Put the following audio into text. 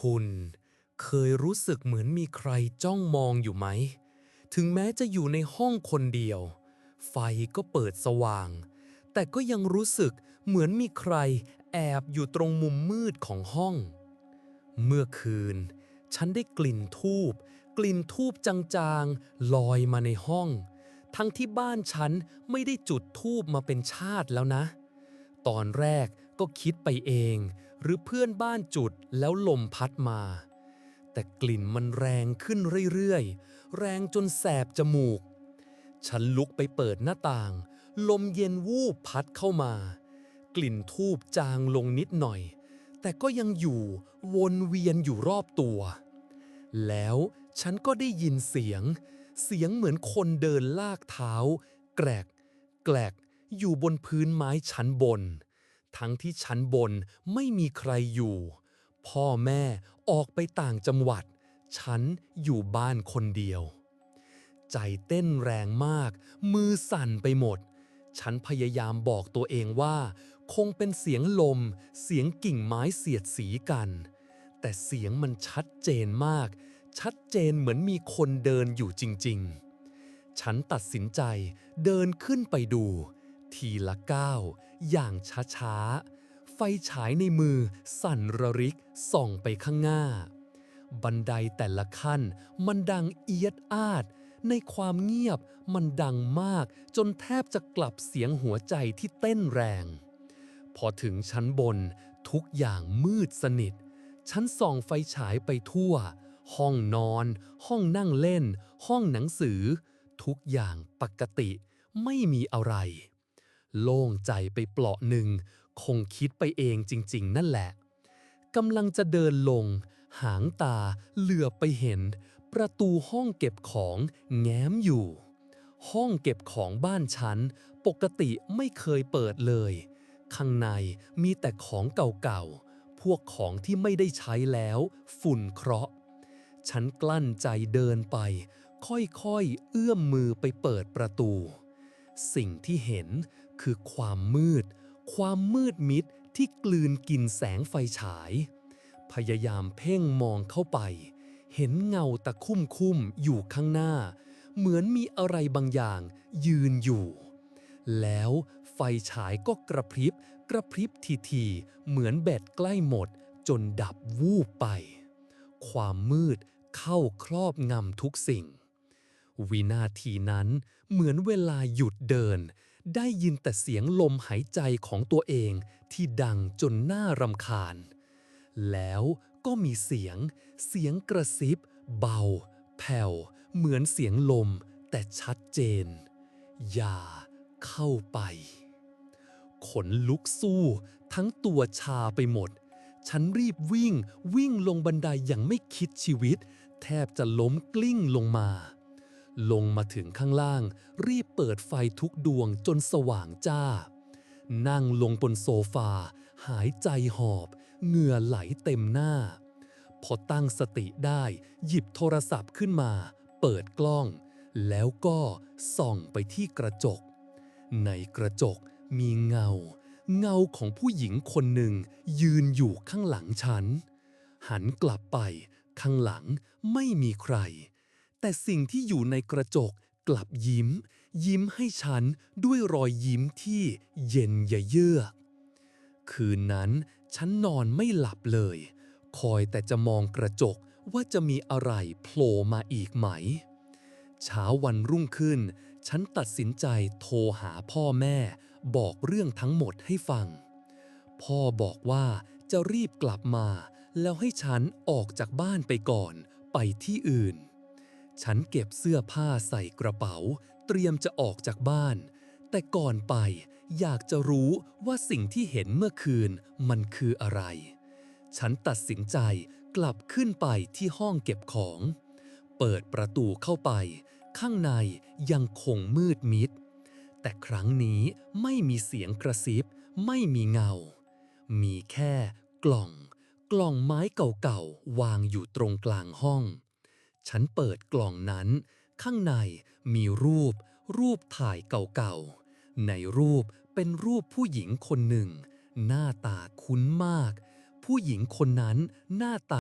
คุณเคยรู้สึกเหมือนมีใครจ้องมองอยู่ไหม ถึงแม้จะอยู่ในห้องคนเดียว ไฟก็เปิดสว่าง แต่ก็ยังรู้สึกเหมือนมีใครแอบอยู่ตรงมุมมืดของห้อง เมื่อคืน ฉันได้กลิ่นทูบกลิ่นทูบจางๆ ลอยมาในห้อง ทั้งที่บ้านฉันไม่ได้จุดทูบมาเป็นชาติแล้วนะ ตอนแรกก็คิดไปเอง หรือเพื่อนบ้านจุดแล้วลมพัดมา แต่กลิ่นมันแรงขึ้นเรื่อยๆ แรงจนแสบจมูก ฉันลุกไปเปิดหน้าต่าง ลมเย็นวูบพัดเข้ามา กลิ่นทูบจางลงนิดหน่อย แต่ก็ยังอยู่วนเวียนอยู่รอบตัว แล้วฉันก็ได้ยินเสียง เสียงเหมือนคนเดินลากเท้า แกรก แกรกอยู่บนพื้นไม้ชั้นบน ทั้งที่ชั้นบนไม่มีใครอยู่ พ่อแม่ออกไปต่างจังหวัด ฉันอยู่บ้านคนเดียว ใจเต้นแรงมาก มือสั่นไปหมด ฉันพยายามบอกตัวเองว่า คงเป็นเสียงลม เสียงกิ่งไม้เสียดสีกัน แต่เสียงมันชัดเจนมาก ชัดเจนเหมือนมีคนเดินอยู่จริง ๆ ฉันตัดสินใจเดินขึ้นไปดู ทีละก้าว อย่างช้าๆ ไฟฉายในมือสั่นระริกส่องไปข้างหน้า บันไดแต่ละขั้นมันดังเอียดอาด ในความเงียบมันดังมากจนแทบจะกลับเสียงหัวใจที่เต้นแรง พอถึงชั้นบนทุกอย่างมืดสนิทฉันส่องไฟฉายไปทั่ว ห้องนอน ห้องนั่งเล่น ห้องหนังสือ ทุกอย่างปกติไม่มีอะไร โล่งใจไปเปลาะหนึ่ง คงคิดไปเองจริง ๆ นั่นแหละกำลังจะเดินลง หางตาเหลือบไปเห็น ประตูห้องเก็บของแง้มอยู่ ห้องเก็บของบ้านฉัน ปกติไม่เคยเปิดเลย ข้างในมีแต่ของเก่าๆ พวกของที่ไม่ได้ใช้แล้ว ฝุ่นเคราะห์ฉันกลั้นใจเดินไป ค่อยๆ เอื้อมมือไปเปิดประตู สิ่งที่เห็น คือความมืด ความมืดมิดที่กลืนกินแสงไฟฉาย พยายามเพ่งมองเข้าไป เห็นเงาตะคุ่มคุ่มอยู่ข้างหน้า เหมือนมีอะไรบางอย่างยืนอยู่ แล้วไฟฉายก็กระพริบ กระพริบทีๆเหมือนแบตใกล้หมด จนดับวูบไป ความมืดเข้าครอบงำทุกสิ่ง วินาทีนั้นเหมือนเวลาหยุดเดิน ได้ยินแต่เสียงลมหายใจของตัวเองที่ดังจนน่ารำคาญ แล้วก็มีเสียง เสียงกระซิบ เบา แผ่ว เหมือนเสียงลม แต่ชัดเจน อย่าเข้าไป ขนลุกสู้ ทั้งตัวชาไปหมด ฉันรีบวิ่งวิ่งลงบันไดอย่างไม่คิดชีวิต แทบจะล้มกลิ้งลงมา ลงมาถึงข้างล่าง รีบเปิดไฟทุกดวงจนสว่างจ้า นั่งลงบนโซฟา หายใจหอบ เหงื่อไหลเต็มหน้า พอตั้งสติได้หยิบโทรศัพท์ขึ้นมา เปิดกล้อง แล้วก็ส่องไปที่กระจก ในกระจกมีเงา เงาของผู้หญิงคนหนึ่ง ยืนอยู่ข้างหลังฉัน หันกลับไป ข้างหลังไม่มีใคร แต่สิ่งที่อยู่ในกระจกกลับยิ้ม ยิ้มให้ฉันด้วยรอยยิ้มที่เย็นยะเยือกคืนนั้นฉันนอนไม่หลับเลย คอยแต่จะมองกระจกว่าจะมีอะไรโผล่มาอีกไหม เช้าวันรุ่งขึ้น ฉันตัดสินใจโทรหาพ่อแม่ บอกเรื่องทั้งหมดให้ฟัง พ่อบอกว่าจะรีบกลับมา แล้วให้ฉันออกจากบ้านไปก่อน ไปที่อื่น ฉันเก็บเสื้อผ้าใส่กระเป๋า เตรียมจะออกจากบ้าน แต่ก่อนไปอยากจะรู้ว่าสิ่งที่เห็นเมื่อคืนมันคืออะไร ฉันตัดสินใจกลับขึ้นไปที่ห้องเก็บของ เปิดประตูเข้าไป ข้างในยังคงมืดมิด แต่ครั้งนี้ไม่มีเสียงกระซิบ ไม่มีเงา มีแค่กล่อง กล่องไม้เก่าๆวางอยู่ตรงกลางห้อง ฉันเปิดกล่องนั้น ข้างในมีรูป รูปถ่ายเก่าๆ ในรูปเป็นรูปผู้หญิงคนหนึ่ง หน้าตาคุ้นมาก ผู้หญิงคนนั้นหน้าตา